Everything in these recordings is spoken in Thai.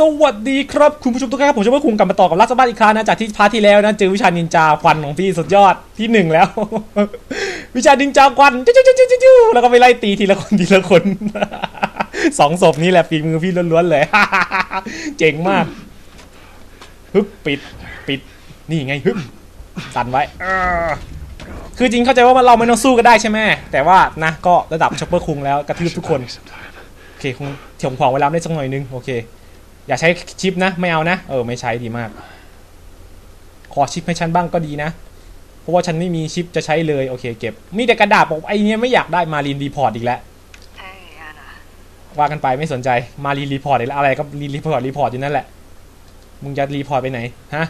สวัสดีครับคุณผู้ชมทุกท่านครับผมจะมาคุมกลับมาต่อกับรัสบ้านอีกครั้งนะจากที่พาร์ทที่แล้วนะเจอวิชานินจาควันของพี่สุดยอดที่หนึ่งแล้ว วิชานินจาควันจิ้วจิ้วจิ้วแล้วก็ไปไล่ตีทีละคนทีละคนสองศพนี่แหละฝีมือพี่ล้วนๆเลยเจ๋งมากฮึบปิดปิดนี่ไงฮึบสั่นไว้คือจริงเข้าใจว่าเราไม่ต้องสู้ก็ได้ใช่ไหมแต่ว่านะก็ระดับช็อปเปอร์คุงแล้วกระทืบทุกคนโอเคคงถ่วงขวางเวลาได้สักหน่อยนึงโอเค อย่าใช้ชิปนะไม่เอานะ เออไม่ใช้ดีมาก ขอชิปให้ฉันบ้างก็ดีนะ เพราะว่าฉันไม่มีชิปจะใช้เลยโอเคเก็บ มีแต่กระดาษบอกไอเนี้ยไม่อยากได้มารีนรีพอร์ตอีกแล้วว่ากันไปไม่สนใจมารีนรีพอร์ตอีกแล้วอะไรก็รีรีพอร์ตรีพอร์ตอยู่นั่นแหละ มึงจะรีพอร์ตไปไหนฮะ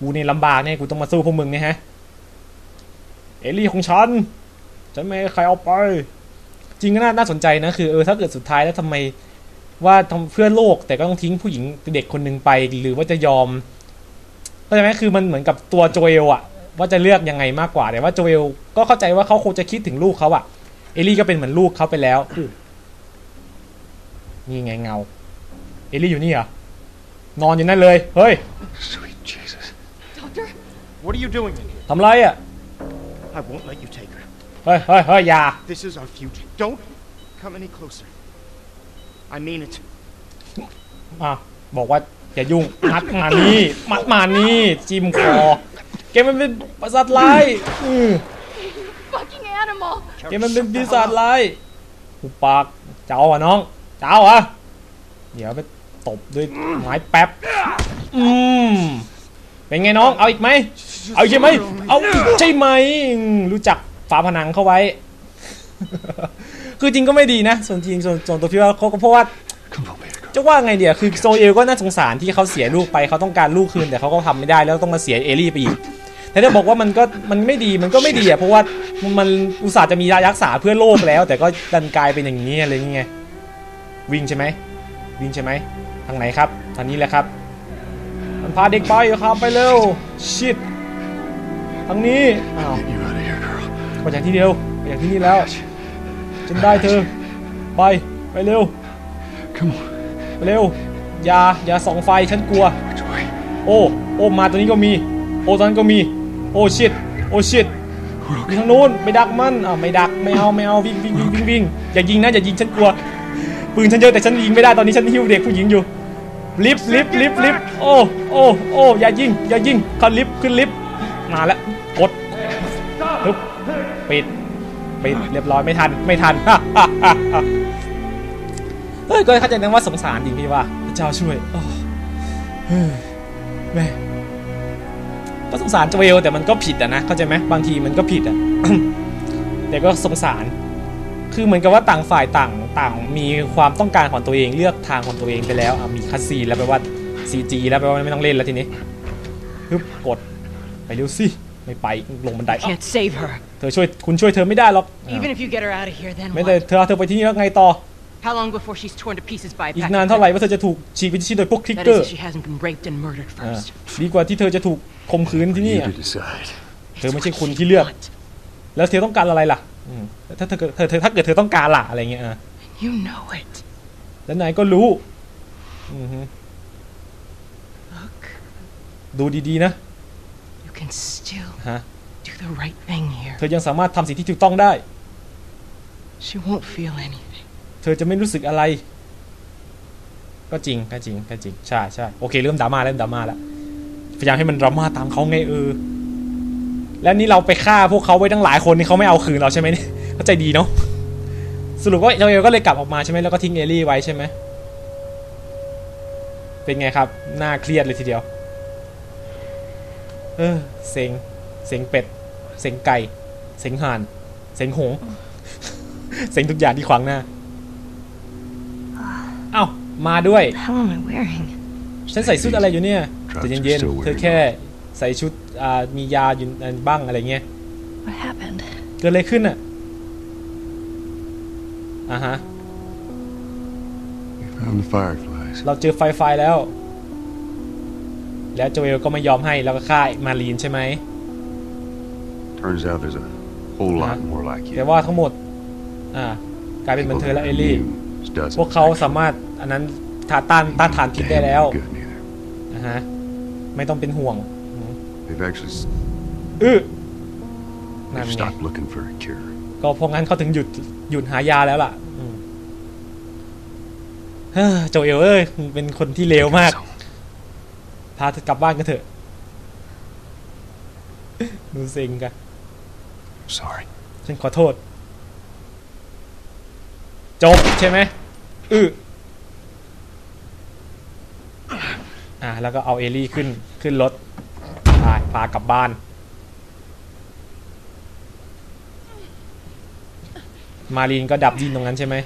กูเนี่ยลำบากเนี่ยกูต้องมาสู้พวกมึงเนี่ยฮะเอลี่ของฉันฉันไม่ใครเอาไป จริงก็น่าน่าสนใจนะคือเออถ้าเกิดสุดท้ายแล้วทำไม ว่าทำเพื่อโลกแต่ก็ต้องทิ้งผู้หญิงเด็กคนหนึ่งไป หรือว่าจะยอมเข้าใจไหมคือมันเหมือนกับตัวโจเอลอะว่าจะเลือกยังไงมากกว่าแต่ว่าโจเอลก็เข้าใจว่าเขาคงจะคิดถึงลูกเขาอะเอลี่ก็เป็นเหมือนลูกเขาไปแล้วนี่ไงเงา เอลี่อยู่นี่เหรอนอนอยู่นั่นเลยเฮ้ย Sweet Jesus. Doctor? What are you doing in here? ทำไรอะ I won't let you take her. เฮ้ยเฮ้ยเฮ้ยอย่า This is our future. Don't come any closer. I mean it. อะบอกว่าอย่ายุ่งมัดมานี่มัดมานี่จิ้มคอแกมันเป็นประสาทร้ายอือ Fucking animal! แกมันเป็นปีศาจร้ายหุบปากเจ้าอะน้อง เจ้าอะเดี๋ยวไปตบด้วยไม้แป๊บอืมเป็นไงน้อง เอาอีกไหมเอาอีกใช่ไหมเอาอีกใช่ไหมอืมรู้จักฝาผนังเข้าไว้ คือจริงก็ไม่ดีนะ ส่วนจริงส่วนส่วนตัวพี่ว่าเขาก็เพราะว่า Come on, baby. จะว่าไงเดี๋ยวคือโซเอลก็น่าสงสารที่เขาเสียลูกไปเขาต้องการลูกคืนแต่เขาก็ทำไม่ได้แล้วต้องมาเสียเอลี่ไปอีกแต่ถ้าบอกว่ามันก็มันไม่ดีมันก็ไม่ดีอะเพราะว่ามันอุตส่าห์จะมียารักษาเพื่อโรคแล้ว แต่ก็ดันกลายเป็นอย่างนี้อะไรอย่างเงี้ยวิ่งใช่ไหมวิ่งใช่ไหมทางไหนครับทางนี้แหละครับ มันพาเด็กไปครับไปเร็วชิดทางนี้อ้าว Get you out of here, girl. ไปจากที่เดียวไปจากที่นี่แล้ว ฉันได้เธอ ไป ไปเร็ว Come on. เร็ว อย่า อย่าส่องไฟ ฉันกลัว Which way? โอ้ โอ้ มาตัวนี้ก็มี โอ้ตอนนั้นก็มี โอ้ชิด โอ้ชิด We're อยู่ okay. ทางนู้นไปดักมันอ่าไม่ดัก ไม่เอา ไม่เอา วิ่งวิ่งวิ่งวิ่งวิ่งอย่ายิงนะ อย่ายิง ฉันกลัว ปืนฉันเยอะแต่ฉันยิงไม่ได้ ตอนนี้ฉันหิ้วเด็กผู้หญิงอยู่ ลิฟต์ลิฟต์ลิฟต์ลิฟต์โอ้ โอ้ โอ้ อย่ายิง อย่ายิงขึ้นลิฟต์ขึ้นลิฟต์มาแล้ว กดปึ๊บปิด ปิดเรียบร้อยไม่ทันไม่ทันเฮ้ยก็เข้าใจนะว่าสงสารจริงพี่ว่าพระเจ้าช่วยโอ้ยแม่ก็สงสารโจเวลแต่มันก็ผิดอะนะเข้าใจไหมบางทีมันก็ผิดอะแต่ก็สงสาร คือเหมือนกับว่าต่างฝ่ายต่างต่างมีความต้องการของตัวเองเลือกทางของตัวเองไปแล้วมีคัสซีแล้วแปลว่า CG แล้วแปลว่าไม่ต้องเล่นแล้วทีนี้ฮึบกดไปเร็วสิไม่ไปลงบันได can't save her. เธอช่วยคุณช่วยเธอไม่ได้หรอกอะ Even if you get her out of here, then ไม่ได้ what? เธอเอาเธอไปที่นี่แล้วไงต่อ How long before she's torn to pieces by a อีก pack นาน of เท่าไหร่ men? ว่าเธอจะถูกฉีกเป็นชิ้นโดยพวกคลิก That เกอ is ร์ if she hasn't been raped and murdered อ่า first. ดีกว่าที่เธอจะถูกข่มขืนที่นี่ You อะ to decide. เธอไม่ใช่คุณที่เลือกแล้วเธอต้องการอะไรล่ะอืมถ้าเธอเธอเธอถ้าเกิดเธอต้องการล่ะอะไรเงี้ยอะ You know it. แล้วนายก็รู้อือฮึ Look, ดูดีๆนะ you can still ฮะ do the right thing here. เธอยังสามารถทำสิ่งที่ถูกต้องได้ She won't feel anything. เธอจะไม่รู้สึกอะไร ก็จริงก็จริงก็จริงใช่ใช่โอเค เริ่มดราม่าเริ่มดราม่าแล้วพยายามให้มันดราม่าตามเขาไงเออแล้วนี่เราไปฆ่าพวกเขาไว้ตั้งหลายคนนี่เขาไม่เอาคืนเราใช่ไหมเนี่ยเข้าใจดีเนาะสรุปว่าเอลก็เลยกลับออกมาใช่ไหมแล้วก็ทิ้งเอลี่ไว้ใช่ไหมเป็นไงครับน่าเครียดเลยทีเดียว เออเซ็งเซ็งเป็ด เซ็งไก่เซ็งห่านเซ็งหงส์เซ็งทุกอย่างที่ขวางหน้า เอ้า มาด้วย How am I wearing? ฉันใส่ชุดอะไรอยู่เนี่ย Drugs แต่ are เย็น still ๆเธอ wearing แค่ใส่ชุดอ่ามียาอยู่บ้างอะไรเงี้ย What happened? เกิดอะไรขึ้นอะอ่าฮะ We found the fireflies. เราเจอไฟไฟแล้ว แล้วโจเอลก็ไม่ยอมให้แล้วก็ฆ่ามารีนใช่ไหม Turns out there's a whole lot Huh? more like แต่ you. ว่าทั้งหมดอ่ากลายเป็นเหมือนเธอและเอลลี่ Doesn't พวกเขา actually. สามารถอันนั้นทาต้านต้านทานพิษได้แล้ว Good neither. นะฮะไม่ต้องเป็นห่วง They've actually s- อื้อนั่น they've ไง stopped looking for a cure. ก็เพราะงั้นเขาถึงหยุดหยุดหายาแล้วล่ะอืมเฮ้อโจเอลเอ้ยมึงเป็นคนที่เลวมาก So, พาเธอกลับบ้านกันเถอะดูเซ็งกัน sorry. ฉันขอโทษ จบใช่ไหมอืออ่าแล้วก็เอาเอลี่ขึ้นขึ้นรถพาพากลับบ้าน มารีนก็ดับดินตรงนั้นใช่ไหม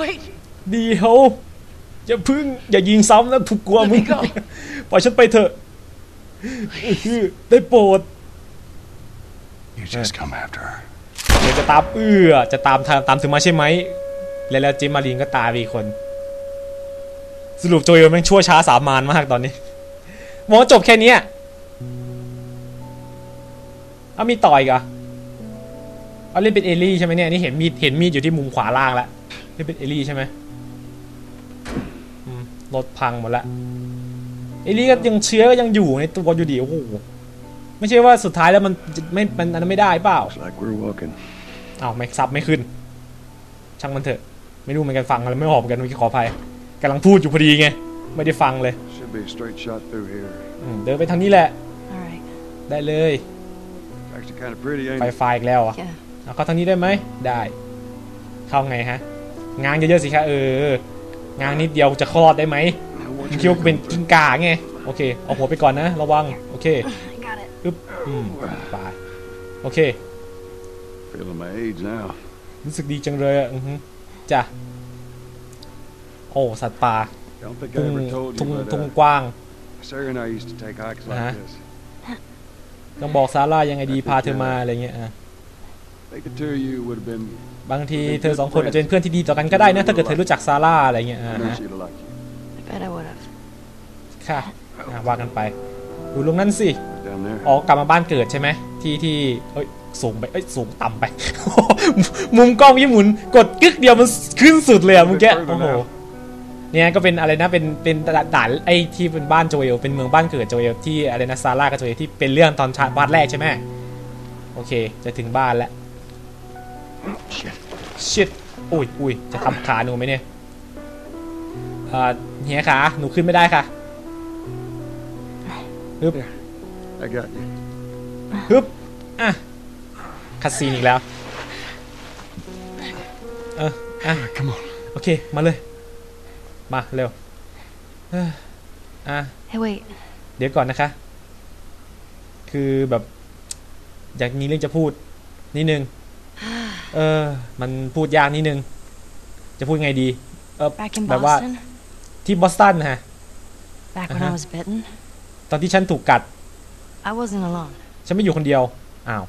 Wait, เดียวอย่าพึ่งอย่ายิงซ้ำนะถูกกลัว let มึ me ง go. ปล่อยฉันไปเถอะอื้อได้โปรด You just come after her. เดี๋ยวจะตามเอื้อจะตามตามตามถึงมาใช่ไหมแล้วแล้วเจมมารีนก็ตายไปอีกคน สรุปโจเอลแม่งชั่วช้าสามานมากตอนนี้มองจบแค่นี้เอามีต่อยกะเอาเล่นเป็นเอลี่ใช่ไหมเนี่ยนี่เห็นมีดเห็นมีดอยู่ที่มุมขวาล่างแล้วเล่นเป็นเอลี่ใช่ไหมอืมรถพังหมดละเอลี่ก็ยังเชื้อก็ยังอยู่ในตัวอยู่ดีโอ้โห ไม่ใช่ว่าสุดท้ายแล้วมันจะไม่มันอันนั้นไม่ได้เปล่า Looks like we're walking. อ้าวไม่ซับไม่ขึ้น ช่างมันเถอะ ไม่รู้เหมือนกันฟังอะไรไม่ออกเหมือนกันเมื่อกี้ขออภัยกำลังพูดอยู่พอดีไง ไม่ได้ฟังเลย Should be a straight shot through here. อืมเดินไปทางนี้แหละ All right. ได้เลย Actually, kind of pretty, ain't ไฟ it? ไฟอีกแล้วอะ Yeah. เอาเข้าทางนี้ได้ไหมได้ เข้าไงฮะ งานเยอะๆสิคะเออ งานนิดเดียวจะคลอดได้ไหม Now, watch มึง your คิดว่ากูเป็น ankle, กิ้งก่าไง โอเค เอาหัวไปก่อนนะ ระวัง โอเค I got it. อึ๊บอืมไปโอเค bud. Feeling my age now. รู้สึกดีจังเลยอะ อือฮึจ้ะ โอ้ สัตว์ป่า Don't think ทุ่ I ง ever told ทุ่ง you, but ทุ่ง uh, กว้าง Sarah and I used to take hikes like Uh-huh. this. ต้องบอกซาร่ายังไงดี พาเธอมาอะไรเงี้ยอะ I think the two of you would have been. บางทีเธอสองคนอาจจะเป็นเพื่อนที่ดีต่อกันก็ได้นะ ถ้าเกิดเธอรู้จักซาร่าอะไรเงี้ยอ่า I know ฮะ she'd have liked you. I bet I would have. ค่ะอะว่ากันไป ดูลงนั่นสิ Down there. อ๋อกลับมาบ้านเกิดใช่ไหมที่ที่เอ้ยสูงไปเอ้ยสูงต่ำไป มุมกล้องยี่หมุนกดกึกเดียวมันขึ้นสุดเลยอะเมื่อกี้โอ้โหเนี่ยก็เป็นอะไรนะเป็นเป็นด่านไอ้ที่เป็นบ้านโจเอลเป็นเมืองบ้านเกิดโจเอลที่อะไรนะซาร่ากับโจเอลที่เป็นเรื่องตอนชาบ้านแรกใช่ไหมโอเค จะถึงบ้านแล้ว Shit. ชิดอุ้ยอุ้ยจะทำขาหนูไหมเนี่ยเอ่อเฮียขาหนูขึ้นไม่ได้ค่ะฮึบ I got you. ฮึบอะคัดซีนอีกแล้ว เอออะ Come on. โอเค มาเลย มา เร็วเอ้ออะ Hey, wait. เดี๋ยวก่อนนะคะ คือแบบ อยากมีเรื่องจะพูด นิดนึง เออ มันพูดยากนิดนึง จะพูดไงดี เออ Back in แบบว่า Boston, ที่บอสตันนะฮะ back when I Uh-huh. was bitten, ตอนที่ฉันถูกกัด I wasn't alone. ฉันไม่อยู่คนเดียว อ้าว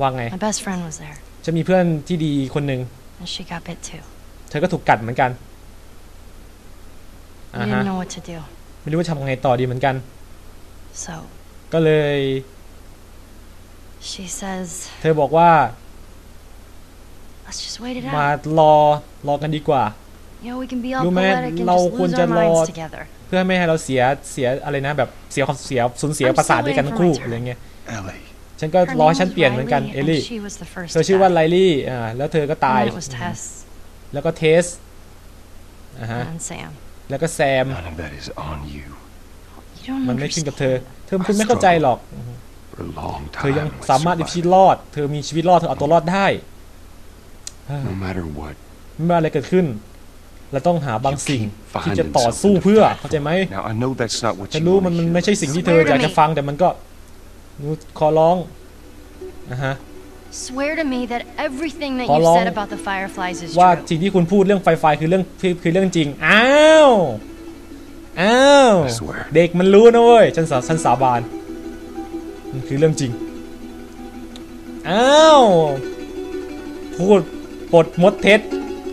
ว่าไง My best friend was there, ฉันมีเพื่อนที่ดีคนหนึ่ง and she got bit too. เธอก็ถูกกัดเหมือนกัน We อ่า didn't ฮะ know what to do, ไม่รู้ว่าทำไงต่อดีเหมือนกัน so ก็เลย she says, เธอบอกว่า "Let's just wait it มา out. รอรอกันดีกว่า You know, we can be all รู้ไหม poetic and เรา just ควร lose จะ our รอ minds together." เพื่อไม่ให้เราเสียเสียอะไรนะ แบบเสียความเสียสูญเสีย I'm ประสาท still ด้วยกัน waiting ทั้ง for คู่ my turn. อะไรเงี้ย Ellie. ฉันก็ Her รอ name ให้ฉัน was เปลี่ยนเหมือนกัน Riley, เอลลี่ and she was the first เธอ to ชื่อว่า die. ไลลี่อ่าแล้วเธอก็ตาย And then it was Tess แล้วก็เทสอ่าฮะ and Sam. แล้วก็แซม None of that is on you. You don't มันไม่ขึ้นกับเธอ understand. เธอคุณไม่เข้าใจหรอก For a long เธอ time. ยัง with สามารถมีชีวิต surviving. รอด เธอมีชีวิตรอด เธอเอาตัวรอดได้ No matter what. ไม่ว่าอะไรเกิดขึ้น เราต้องหาบาง you สิ่ง keep ที่จะ finding ต่อ something สู้ to เพื่อ fight เข้าใจไหม Now I know that's not what ฉัน you รู้ wanna มันมัน hear. ไม่ใช่สิ่งที่เธอ Swear to อยากจะ me ฟังแต่มันก็หนูขอร้องนะฮะ Swear to me that everything that ขอ you ร้อง said about the Fireflies is ว่า true. สิ่งที่คุณพูดเรื่องไฟไฟคือเรื่องคือคือเรื่องจริงอ้าวอ้าว I swear. เด็กมันรู้นะเว้ยฉันสาฉันสาบานมันคือเรื่องจริงอ้าวพูดปลดมดเท็จ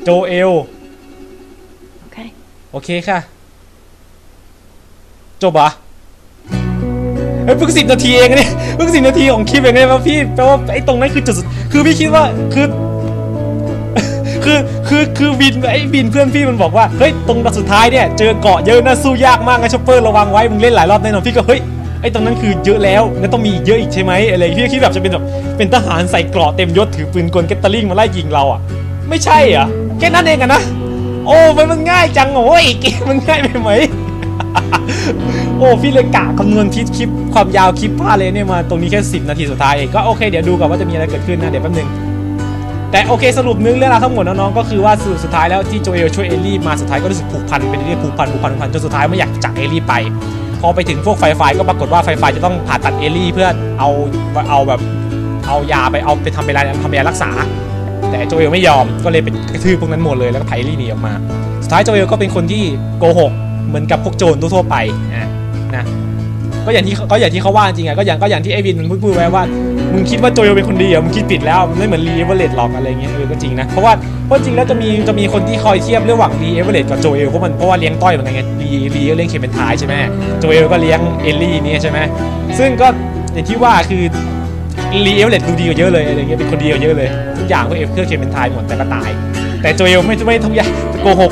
โจเอล Okay. โอเคค่ะ จบอะเฮ้ยเพิ่งสิบนาทีเองเนี่ยเพิ่งสิบนาทีของคลิปเองเนี่ยว่าพี่แปลว่าไอ้ตรงนั้นคือจุดคือพี่คิดว่าคือ คือคือคือวินไอ้วินเพื่อนพี่มันบอกว่าเฮ้ยตรงสุดท้ายเนี่ยเจอเกาะเยอะนะสู้ยากมากนะชอปเปอร์ระวังไว้มึงเล่นหลายรอบแน่นอนพี่ก็เฮ้ยไอ้ตรงนั้นคือเยอะแล้วแล้วต้องมีเยอะอีกใช่ไหมอะไรพี่คิดแบบจะเป็นแบบเป็นทหารใส่เกราะเต็มยศถือปืนกลเกตเตอร์ลิงมาไล่ยิงเราอะ ไม่ใช่เหรอแค่นั้นเองอะนะ โอ้มันมันง่ายจังโอ้ยเกมมันง่ายไปไหม โอ้พี่เลยกะคำนวณทิศคลิปความยาวคลิปพลาเลยเนี่ยมาตรงนี้แค่ 10 นาทีสุดท้ายเองก็โอเคเดี๋ยวดูก่อนว่าจะมีอะไรเกิดขึ้นนะเดี๋ยวแป๊บนึงแต่โอเคสรุปนื้อเรื่องราวทั้งหมดน้องๆก็คือว่าสรุปสุดท้ายแล้วที่โจเอลช่วยเอลลี่มาสุดท้ายก็รู้สึกผูกพันไปเรื่อยผูกพันผูกพันผูกพันจนสุดท้ายไม่อยากจากเอลลี่ไป พอไปถึงพวกไฟไฟก็ปรากฏว่าไฟไฟจะต้องผ่าตัดเอลลี่เพื่อเอาเอาแบบเอายาไปเอาไปทำเป็นยาทำเป็นยารักษา แต่โจเอลไม่ยอมก็เลยไปกระทืบพวกนั้นหมดเลยแล้วก็ไถลี่หนีออกมา สุดท้ายโจเอลก็เป็นคนที่โกหกเหมือนกับพวกโจรทั่วไปนะนะก็อย่างที่ก็อย่างที่เขาว่าจริงอะก็อย่างก็อย่างที่ไอวินมันพูดไว้ว่ามึงคิดว่าโจเอลเป็นคนดีอะมึงคิดผิดแล้วมันไม่เหมือนรีเอเวอเรตหรอกอะไรเงี้ยเออก็จริงนะเพราะว่าเพราะจริงแล้วจะมีจะมีคนที่คอยเทียบระหว่างรีเอเวอเรตกับโจเอลเพราะมันเพราะว่าเลี้ยงต้อยเหมือนกันไงรีรีก็เลี้ยงเคเป็นทายใช่ไหมโจเอลก็เลี้ยงเอลลี่นี่ใช่ไหมซึ่งก็อย่างที่ว่าคือ รีเอลเลตดูดีกว่าเยอะเลยอะไรเงี้ยเป็นคนดีกว่าเยอะเลย ทุกอย่างพวกเอฟเครื่องเคเป็นทายหมดแต่ก็ตาย แต่โจเอลไม่ไม่ทุกอย่างโกหก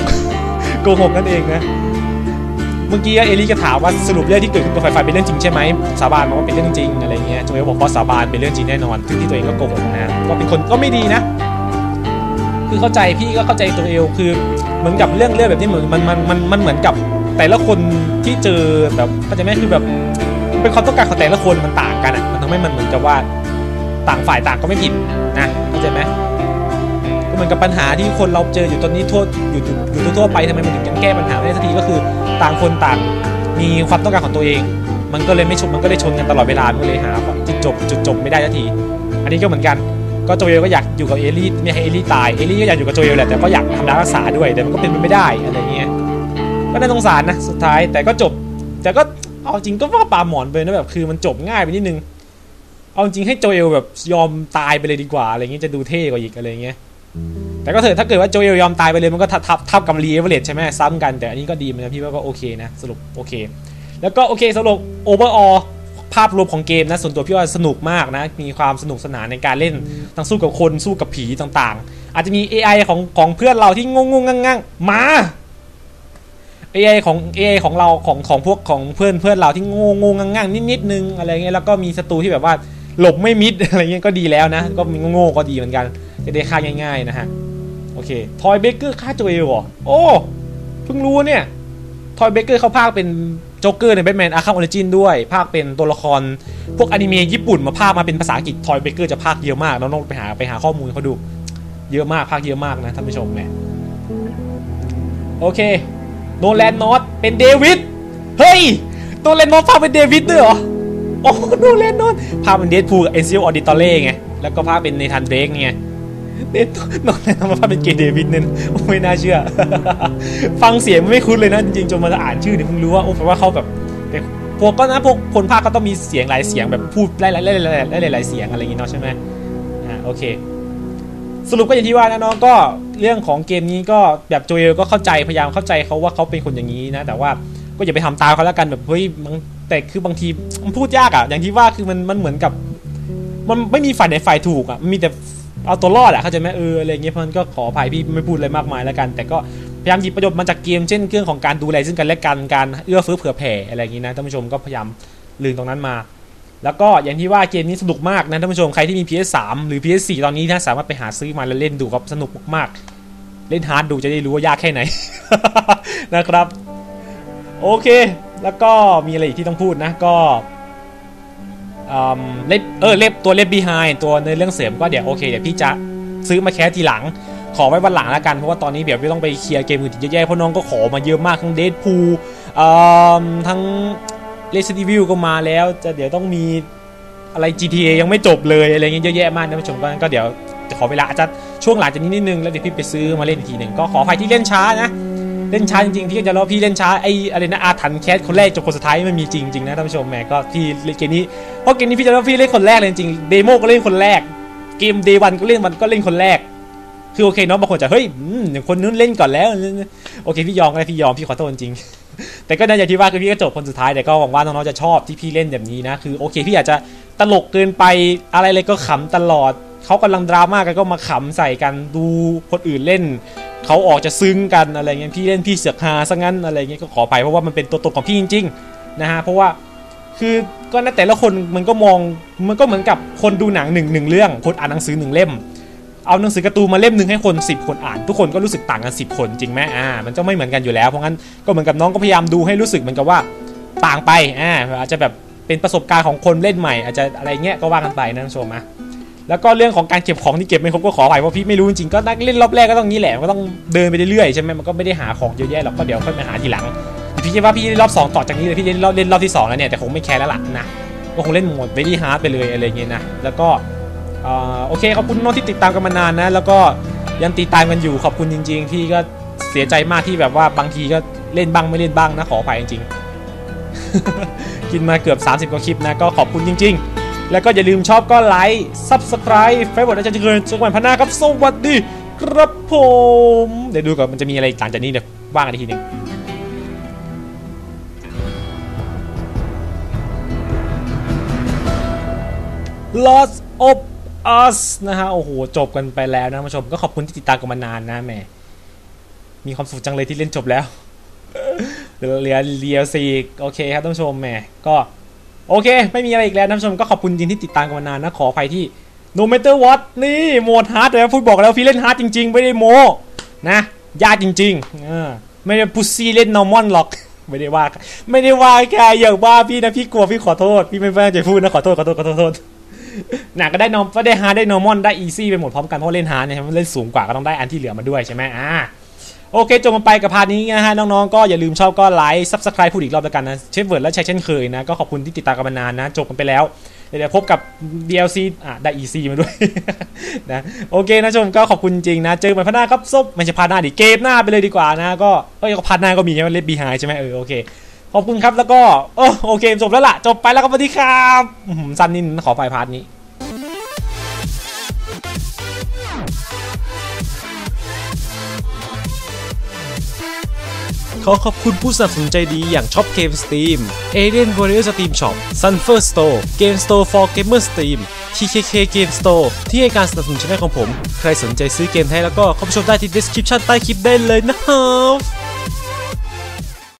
โกหกนั่นเองนะเมื่อกี้เอลี่ก็ถามว่าสรุปเรื่องที่เกิดขึ้นกับไฟไฟเป็นเรื่องจริงใช่ไหมสาบานมาว่าเป็นเรื่องจริงอะไรเงี้ยโจเอลบอกว่าสาบานเป็นเรื่องจริงแน่นอนถึงที่ตัวเองก็โกหกนะก็เป็นคนก็ไม่ดีนะคือเข้าใจพี่ก็เข้าใจตัวเอลคือเหมือนกับเรื่องเรื่องแบบนี้เหมือนมันมันมันมันเหมือนกับแต่ละคนที่เจอแบบเข้าใจไหมคือแบบเป็นความต้องการของแต่ละคนมันต่างกันอะมันทำให้มันเหมือนกับว่า ต่างฝ่ายต่างก็ไม่ผิดนะเข้าใจไหมก็เหมือนกับปัญหาที่คนเราเจออยู่ตอนนี้ทั่วอยู่อยู่ทั่วไปทำไมมันถึงยังแก้ปัญหาไม่ได้สักทีก็คือต่างคนต่างมีความต้องการของตัวเอง มันก็เลยไม่ชนมันก็เลยชนกันตลอดเวลามันก็เลยหาจุดจบจุดจบไม่ได้สักที อันนี้ก็เหมือนกันก็โจเอลก็อยากอยู่กับเอลี่ไม่ให้เอลี่ตายเอลี่ก็อยากอยู่กับโจเอลแหละแต่ก็อยากทำร้ายรักษาด้วยแต่มันก็เป็นไปไม่ได้อะไรเงี้ยก็น่าสงสารนะสุดท้ายแต่ก็จบแต่ก็เอาจริงก็ว่าปาหมอนไปนะแบบคือมันจบง่ายไปนิดนึง เอาจริงให้โจเอลแบบยอมตายไปเลยดีกว่าอะไรเงี้ยจะดูเท่กว่าอีกอะไรเงี้ยแต่ก็เถอะถ้าเกิดว่าโจเอลยอมตายไปเลยมันก็ทับทับทับกับรีเอเวอเรใช่ไหมซ้ำกันแต่อันนี้ก็ดีเหมือนกันพี่ว่าก็โอเคนะสรุปโอเค แล้วก็โอเคสรุปโอเวอร์ออภาพรวมของเกมนะส่วนตัวพี่ว่าสนุกมากนะ มีความสนุกสนานในการเล่นทั้งสู้กับคนสู้กับผีต่างๆ อาจจะมี AI ของของเพื่อนเราที่งงงงั่งๆมา AI ของ AI ของเราของของพวกของเพื่อนเพื่อนเราที่งงงงั่งๆนิดๆนึงอะไรเงี้ยแล้วก็มีศัตรูที่แบบว่า หลบไม่มิดอะไรเงี้ยก็ดีแล้วนะ ก็มีโง่ก็ดีเหมือนกัน จะได้ฆ่าง่าย ๆนะฮะ โอเค ทอยเบเกอร์ฆ่าตัวเองเหรอ โอ้เพิ่งรู้เนี่ย ทอยเบเกอร์เขาพากเป็นโจ๊กเกอร์ในแบทแมนอาร์คัมออริจินด้วย ภาคเป็นตัวละคร พวกอนิเมะญี่ปุ่นมาภาคมาเป็นภาษาอังกฤษ ทอยเบเกอร์จะภาคเยอะมาก น้องๆไปหาไปหาข้อมูลเขาดู เยอะมากภาคเยอะมากนะท่านผู้ชมแหมโอเค โนแลนนอตเป็นเดวิด เฮ้ย โนแลนนอตภาคเป็นเดวิดด้วยเหรอ โอ้โนแลนนอตภาคเป็นเดดพูลเอ็นซิลออดิตอเล่ไง แล้วก็ภาคเป็นเนทันเดรกไงเด็ดนอนแล้วมาภาพเป็นเกย์เดวิดเนี่ยไม่น่าเชื่อ ฟังเสียงไม่คุ้นเลยนะจริงๆจนมาอ่านชื่อเนี่ยเพิ่งรู้ว่าโอ้แปลว่าเขาแบบพวกก็นะพวกคนภาคก็ต้องมีเสียงหลายเสียงแบบพูดหลายๆหลายๆหลายๆหลายๆเสียงอะไรอย่างงี้เนาะใช่ไหมอ่าโอเค สรุปก็อย่างที่ว่านะน้องก็เรื่องของเกมนี้ก็แบบโจเอลก็เข้าใจพยายามเข้าใจเขาว่าเขาเป็นคนอย่างนี้นะ แต่ว่าก็อย่าไปทำตามเขาแล้วกันแบบเฮ้ยมัน แต่คือบางทีมันพูดยากอะอย่างที่ว่าคือมันมันเหมือนกับ มันไม่มีฝ่ายไหนฝ่ายถูกอะมีแต่เอาตัวรอดอะเข้าใจไหมเอออะไรเงี้ยเพราะนั้นก็ขออภัยพี่ไม่พูดอะไรมากมายแล้วกัน แต่ก็พยายามหยิบประโยชน์มาจากเกมเช่นเรื่องของการดูแลซึ่งกันและกันการเอื้อเฟื้อเผื่อแผ่อะไรอย่างงี้นะท่านผู้ชมก็พยายามลืมตรงนั้นมา แล้วก็อย่างที่ว่าเกมนี้สนุกมากนะท่านผู้ชมใครที่มี PS3 หรือ PS4 ตอนนี้นะสามารถไปหาซื้อมาแล้วเล่นดูครับสนุกมากๆเล่นฮาร์ดดูจะได้รู้ว่ายากแค่ไหนนะครับ โอเค แล้วก็มีอะไรอีกที่ต้องพูดนะก็เล็บเออเล็บตัวเล็บ behind ตัวในเรื่องเสริมก็เดี๋ยวโอเคเดี๋ยวพี่จะซื้อมาแคสทีหลัง ขอไว้วันหลังแล้วกันเพราะว่าตอนนี้เดี๋ยวพี่ต้องไปเคลียร์เกมอื่นอีกเยอะแยะเพราะน้องก็ขอมาเยอะมากทั้ง Deadpool อืมทั้ง Resident Evil ก็มาแล้วจะเดี๋ยวต้องมีอะไร GTA ยังไม่จบเลยอะไรเงี้ยเยอะแยะมากนะผู้ชมก็ก็เดี๋ยวขอเวลาอาจจะช่วงหลังจากนี้นิดนึงแล้วเดี๋ยวพี่ไปซื้อมาเล่นอีกทีหนึ่งก็ขออภัยที่เล่นช้านะ เล่นช้าจริงๆพี่ก็จะรู้ว่าพี่เล่นช้าไอ้อะไรนะอาถรรพ์แคสคนแรกจนคนสุดท้ายมันมีจริงๆนะท่านผู้ชมแหมก็พี่เล่นเกมนี้เพราะเกมนี้พี่จะรู้ว่าพี่เล่นคนแรกเลยจริงเดโมก็เล่นคนแรก เกมเดวันก็เล่นวันก็เล่นคนแรก คือโอเคเนาะบางคนจะเฮ้ยอย่างคนนู้นเล่นก่อนแล้วโอเคพี่ยอมก็ได้พี่ยอมพี่ขอโทษจริงแต่ก็น่าจะที่ว่าคือพี่ก็จบคนสุดท้ายแต่ก็หวังว่าน้องๆจะชอบที่พี่เล่นแบบนี้นะคือโอเคพี่อาจจะตลกเกินไปอะไรเลยก็ขำตลอดเขากำลังดราม่ากันก็มาขำใส่กันดูคนอื่นเล่น เขาออกจะซึ้งกันอะไรเงี้ยพี่เล่นพี่เสือกฮาซะงั้นอะไรเงี้ยก็ขอไปเพราะว่ามันเป็นตัวตนของพี่จริงๆนะฮะเพราะว่าคือก็นะแต่ละคนมันก็มองมันก็เหมือนกับคนดูหนังหนึ่งหนึ่งเรื่อง คนอ่านหนังสือหนึ่งเล่ม เอาหนังสือการ์ตูนมาเล่มหนึ่งให้คน 10 คนอ่าน ทุกคนก็รู้สึกต่างกัน 10 คนจริงไหมอ่ามันจะไม่เหมือนกันอยู่แล้วเพราะงั้นก็เหมือนกับน้องก็พยายามดูให้รู้สึกเหมือนกับว่าต่างไปอ่าอาจจะแบบเป็นประสบการณ์ของคนเล่นใหม่ อาจจะอะไรเงี้ยก็ว่ากันไปนะท่นผู้ชมนะ แล้วก็เรื่องของการเก็บของที่เก็บไม่ครบก็ขอไปเพราะพี่ไม่รู้จริงๆก็นักเล่นรอบแรกก็ต้องงี้แหละก็ต้องเดินไปเรื่อยๆใช่ไหมมันก็ไม่ได้หาของเยอะแยะหรอกก็เดี๋ยวค่อยมาหาทีหลังพี่คิดว่าพี่เล่นรอบสองต่อจากนี้เลยพี่เล่นรอบเล่นรอบที่สองแล้วเนี่ยแต่คงไม่แคร์แล้วล่ะนะก็คงเล่นโหมด very hard ไปเลยอะไรเงี้ยนะแล้วก็โอเคขอบคุณน้องที่ติดตามกันมานานนะแล้วก็ยังติดตามกันอยู่ขอบคุณจริง ๆ ที่ก็เสียใจมากที่แบบว่าบางทีก็เล่นบ้างไม่เล่นบ้างนะขออภัยจริงๆกินมาเกือบ 30กว่าคลิปนะก็ขอบคุณจริง ๆ แล้วก็อย่าลืมชอบก็ไลค์ Subscribe เฟซบุ๊กอาจารย์เจริญจังวัดพันนาครับสวัสดีครับผม เดี๋ยวดูก่อนมันจะมีอะไรหลังจากนี้เดี๋ยวว่างกันอีกทีหนึ่ง Lost of Us นะฮะ โอ้โห จบกันไปแล้วนะท่านผู้ชม ก็ขอบคุณที่ติดตามกันมานานนะแหม่มีความสุขจังเลยที่เล่นจบแล้วเหลือเรียซีโอเคครับท่านผู้ชมแหมก็ โอเค ไม่มีอะไรอีกแล้วท่านผู้ชมก็ขอบคุณจริงที่ติดตามกันมานานนะขออภัยที่ No matter what นี่โหมดฮาร์ดเลยนะพูดบอกแล้วพี่เล่นฮาร์ดจริง ๆ ไม่ได้โมนะยากจริงๆเออไม่ได้พุซซี่เล่นนอร์มอนหรอกไม่ได้ว่า ไม่ได้ว่าแค่อย่างว่าพี่นะพี่กลัวพี่ขอโทษ พี่ไม่ตั้งใจพูดนะขอโทษขอโทษขอโทษขอโทษหนักก็ได้นอมก็ได้ฮาร์ดได้นอร์มอนได้อีซี่ไปหมดพร้อมกันเพราะเล่นฮาร์ดเนี่ยมันเล่นสูงกว่าก็ต้องได้อันที่เหลือมาด้วยใช่ไหมอ่า โอเคจบกันไปกับพาร์ทนี้นะฮะน้องๆก็อย่าลืมชอบก็ไลค์ซับสไครป์พูดอีกรอบแล้วกันนะเชฟเวิร์ดและใช้เช่นเคยนะก็ขอบคุณที่ติดตามกันมานานนะจบกันไปแล้วเดี๋ยวพบกับ DLC อะได้ EC มาด้วยนะโอเคนะชมก็ขอบคุณจริงนะ เจอกันพาร์หน้าครับซบไม่ใช่พาร์หน้าดิเกมหน้าไปเลยดีกว่านะ ก็เอ้ยก็พาร์หน้าก็มีใช่ไหมเล็บบีไฮใช่ไหมเออโอเค ขอบคุณครับแล้วก็โอเคจบแล้วล่ะ จบไปแล้วครับสวัสดีครับสั้นนิดนึงขอไปพาร์ทนี้ ขอขอบคุณผู้สนับสนุนใจดีอย่างช็อปเกมสตรีม Alien Warrior Steam Shop Sunfer Store Game Store for Gamer Steam TKK Game Store ที่ให้การสนับสนุนช่องของผม ใครสนใจซื้อเกมไทยแล้วก็เข้าไปชมได้ที่ description ใต้คลิปได้เลยนะครับ